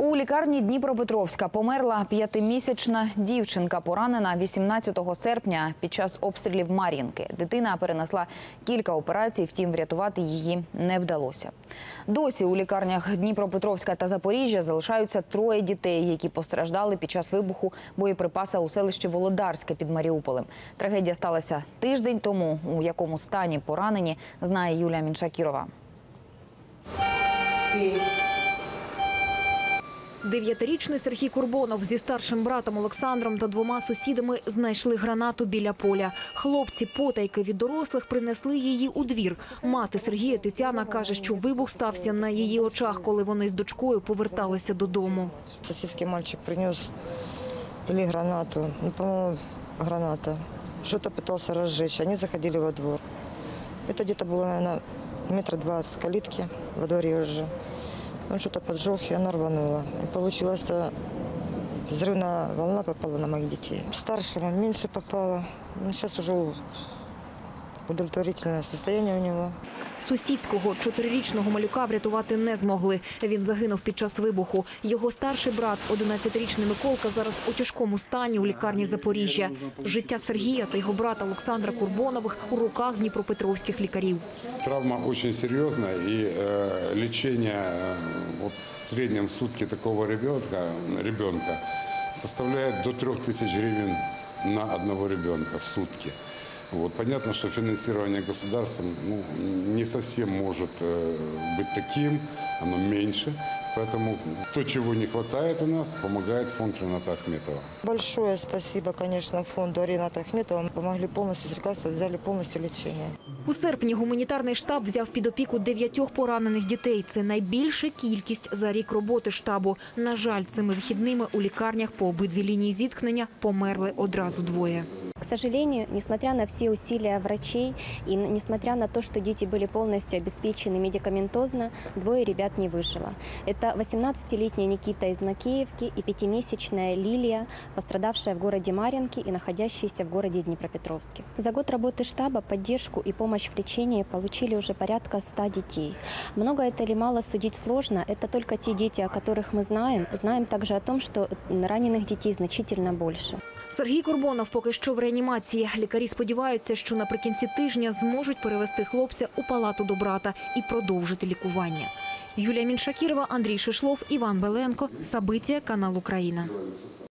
У лікарні Дніпропетровська померла п'ятимісячна дівчинка, поранена 18 серпня під час обстрілів Мар'їнки. Дитина перенесла кілька операцій, втім врятувати її не вдалося. Досі у лікарнях Дніпропетровська та Запоріжжя залишаються троє дітей, які постраждали під час вибуху боєприпаса у селищі Володарське під Маріуполем. Трагедія сталася тиждень тому. У якому стані поранені, знає Юлія Міншакірова. Дев'ятирічний Сергій Курбонов зі старшим братом Олександром та двома сусідами знайшли гранату біля поля. Хлопці потайки від дорослих принесли її у двір. Мати Сергія Тетяна каже, що вибух стався на її очах, коли вони з дочкою поверталися додому. Соседский мальчик принес или гранату, ну, по-моему, граната. Что-то пытался разжечь. Они заходили во двор. Это где-то было, наверное, метра два от калитки во дворе уже. Он что-то поджег, и она рванула. И получилось, что взрывная волна попала на моих детей. Старшему меньше попало. Ну, сейчас уже удовлетворительное состояние у него. Сусідського чотирирічного малюка врятувати не змогли. Він загинув під час вибуху. Його старший брат, 11-річний Миколка, зараз у тяжкому стані у лікарні Запоріжжя. Життя Сергія та його брата Олександра Курбонових у руках дніпропетровських лікарів. Травма очень серьезная, и э, лечение э, в среднем в сутки такого ребенка составляет до 3000 гривен на одного ребенка в сутки. Вот. Понятно, что финансирование государством ну, не совсем может э, быть таким, оно меньше. Поэтому то, чего не хватает у нас, помогает фонд Рената Ахметова. Большое спасибо, конечно, фонду Рената Ахметова. Помогли полностью с лекарства, взяли полностью лечение. У серпні гуманітарний штаб взяв під опіку дев'ятьох поранених дітей. Це найбільша кількість за рік роботи штабу. На жаль, цими вихідними у лікарнях по обидві лінії зіткнення померли одразу двоє. Сожалению, несмотря на все усилия врачей и несмотря на то, что дети были полностью обеспечены медикаментозно, двое ребят не выжило. Это 18-летняя Никита из Макеевки и пятимесячная Лилия, пострадавшая в городе Марьинке и находящаяся в городе Днепропетровске. За год работы штаба поддержку и помощь в лечении получили уже порядка 100 детей. Много это или мало судить сложно. Это только те дети, о которых мы знаем. Знаем также о том, что раненых детей значительно больше. Сергій Курбонов поки що в реанімації. Лікарі сподіваються, що наприкінці тижня зможуть перевести хлопця у палату до брата і продовжити лікування. Юлія Міншакірова, Андрій Шишлов, Іван Беленко. Сабиття, канал Україна.